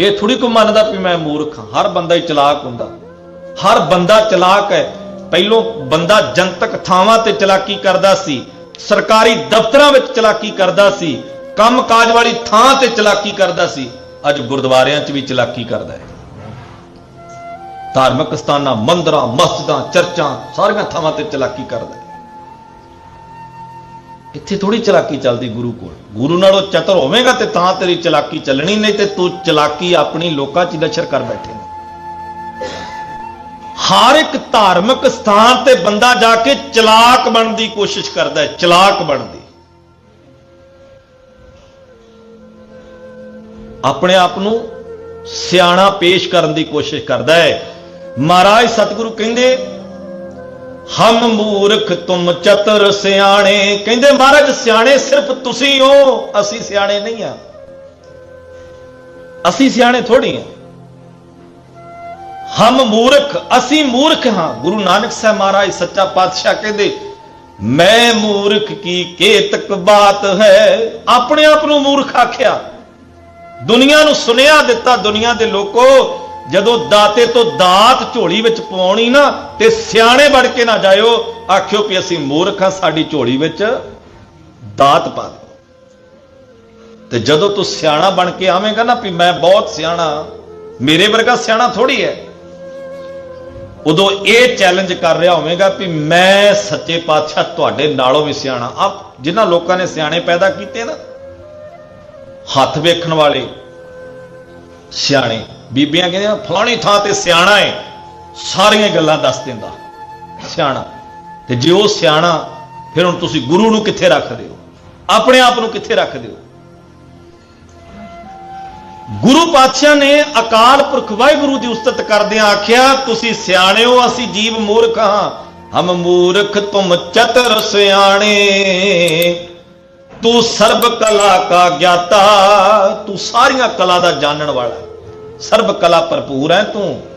ਇਹ ਥੋੜੀ ਕੋ ਮੰਨਦਾ ਵੀ ਮੈਂ ਮੂਰਖ ਹਾਂ। ਹਰ ਬੰਦਾ ਹੀ ਚਲਾਕ ਹੁੰਦਾ। ਹਰ ਬੰਦਾ ਚਲਾਕ ਹੈ। ਪਹਿਲੋਂ ਬੰਦਾ ਜਨਤਕ ਥਾਵਾਂ ਤੇ ਚਲਾਕੀ ਕਰਦਾ ਸੀ। ਸਰਕਾਰੀ ਦਫ਼ਤਰਾਂ ਵਿੱਚ ਚਲਾਕੀ ਕਰਦਾ ਸੀ। ਕੰਮਕਾਜ ਵਾਲੀ ਥਾਂ ਤੇ ਚਲਾਕੀ ਕਰਦਾ ਸੀ। ਅੱਜ ਗੁਰਦੁਆਰਿਆਂ 'ਚ ਵੀ ਚਲਾਕੀ ਕਰਦਾ ਹੈ। ਧਾਰਮਿਕ ਸਥਾਨਾਂ, ਮੰਦਰਾਂ, ਮਸਜਿਦਾਂ, ਚਰਚਾਂ ਸਾਰੀਆਂ ਥਾਵਾਂ ਤੇ ਚਲਾਕੀ ਕਰਦਾ ਹੈ। ਇੱਥੇ ਥੋੜੀ ਚਲਾਕੀ ਚੱਲਦੀ ਗੁਰੂ ਕੋਲ। ਗੁਰੂ ਨਾਲੋਂ ਚਤਰ ਹੋਵੇਂਗਾ ਤੇ ਤਾਂ ਤੇਰੀ ਚਲਾਕੀ ਚੱਲਣੀ, ਨਹੀਂ ਤੇ ਤੂੰ ਚਲਾਕੀ ਆਪਣੀ ਲੋਕਾਂ 'ਚ ਨਸ਼ਰ ਕਰ ਬੈਠੇ ਨੇ। ਹਰ ਇੱਕ ਧਾਰਮਿਕ ਸਥਾਨ ਤੇ ਬੰਦਾ ਜਾ ਕੇ ਚਲਾਕ ਬਣਨ ਦੀ ਕੋਸ਼ਿਸ਼ ਕਰਦਾ ਹੈ, ਚਲਾਕ ਬਣਦੀ ਆਪਣੇ ਆਪ ਨੂੰ ਸਿਆਣਾ ਪੇਸ਼ ਕਰਨ ਦੀ ਕੋਸ਼ਿਸ਼ ਕਰਦਾ ਹੈ। ਮਹਾਰਾਜ ਸਤਿਗੁਰੂ ਕਹਿੰਦੇ ਹਮ ਮੂਰਖ ਤੁਮ ਚਤਰ ਸਿਆਣੇ। ਕਹਿੰਦੇ ਮਹਾਰਾਜ, ਸਿਆਣੇ ਸਿਰਫ ਤੁਸੀਂ ਹੋ, ਅਸੀਂ ਸਿਆਣੇ ਨਹੀਂ ਆ। ਅਸੀਂ ਸਿਆਣੇ ਥੋੜੀ ਆ। ਹਮ ਮੂਰਖ, ਅਸੀਂ ਮੂਰਖ ਹਾਂ। ਗੁਰੂ ਨਾਨਕ ਸਾਹਿਬ ਮਹਾਰਾਜ ਸੱਚਾ ਪਾਤਸ਼ਾਹ ਕਹਿੰਦੇ, ਮੈਂ ਮੂਰਖ ਕੀ ਕੇਤਕ ਬਾਤ ਹੈ? ਆਪਣੇ ਆਪ ਨੂੰ ਮੂਰਖ ਆਖਿਆ। ਦੁਨੀਆ ਨੂੰ ਸੁਨੇਹਾ ਦਿੱਤਾ, ਦੁਨੀਆ ਦੇ ਲੋਕੋ ਜਦੋਂ ਦਾਤੇ ਤੋਂ ਦਾਤ ਝੋਲੀ ਵਿੱਚ ਪਵਾਉਣੀ ਨਾ ਤੇ ਸਿਆਣੇ ਬਣ ਕੇ ਨਾ ਜਾਇਓ, ਆਖਿਓ ਵੀ ਅਸੀਂ ਮੂਰਖ ਹਾਂ, ਸਾਡੀ ਝੋਲੀ ਵਿੱਚ ਦਾਤ ਪਾ ਦਿਓ। ਤੇ ਜਦੋਂ ਤੂੰ ਸਿਆਣਾ ਬਣ ਕੇ ਆਵੇਂਗਾ ਨਾ ਵੀ ਮੈਂ ਬਹੁਤ ਸਿਆਣਾ, ਮੇਰੇ ਵਰਗਾ ਸਿਆਣਾ ਥੋੜੀ ਹੈ। ਉਦੋਂ ਇਹ ਚੈਲੰਜ ਕਰ ਰਿਹਾ ਹੋਵੇਗਾ ਵੀ ਮੈਂ ਸੱਚੇ ਪਾਤਸ਼ਾਹ ਤੁਹਾਡੇ ਨਾਲੋਂ ਵੀ ਸਿਆਣਾ। ਆ ਜਿਨ੍ਹਾਂ ਲੋਕਾਂ ਨੇ ਸਿਆਣੇ ਪੈਦਾ ਕੀਤੇ ਨਾ, ਹੱਥ ਵੇਖਣ ਵਾਲੇ ਸਿਆਣੇ, ਬੀਬੀਆਂ ਕਹਿੰਦੀਆਂ, ਫਲਾਣੀ ਥਾਂ ਤੇ ਸਿਆਣਾ ਹੈ ਸਾਰੀਆਂ ਗੱਲਾਂ ਦੱਸ ਦਿੰਦਾ, ਸਿਆਣਾ। ਤੇ ਜੇ ਉਹ ਸਿਆਣਾ, ਫਿਰ ਹੁਣ ਤੁਸੀਂ ਗੁਰੂ ਨੂੰ ਕਿੱਥੇ ਰੱਖਦੇ ਹੋ? ਆਪਣੇ ਆਪ ਨੂੰ ਕਿੱਥੇ ਰੱਖਦੇ ਹੋ? ਗੁਰੂ ਪਾਤਸ਼ਾਹ ਨੇ ਅਕਾਲ ਪੁਰਖ ਵਾਹਿਗੁਰੂ ਦੀ ਉਸਤਤ ਕਰਦਿਆਂ ਆਖਿਆ, ਤੁਸੀਂ ਸਿਆਣੇ ਹੋ, ਅਸੀਂ ਜੀਵ ਮੂਰਖ ਹਾਂ। ਹਮ ਮੂਰਖ ਤੁਮ ਚਤਰ ਸਿਆਣੇ। ਤੂੰ ਸਰਬ ਕਲਾ ਕਾ ਗਿਆਤਾ, ਤੂੰ ਸਾਰੀਆਂ ਕਲਾ ਦਾ ਜਾਣਨ ਵਾਲਾ ਸਰਬ ਕਲਾ ਭਰਪੂਰ ਹੈ ਤੂੰ।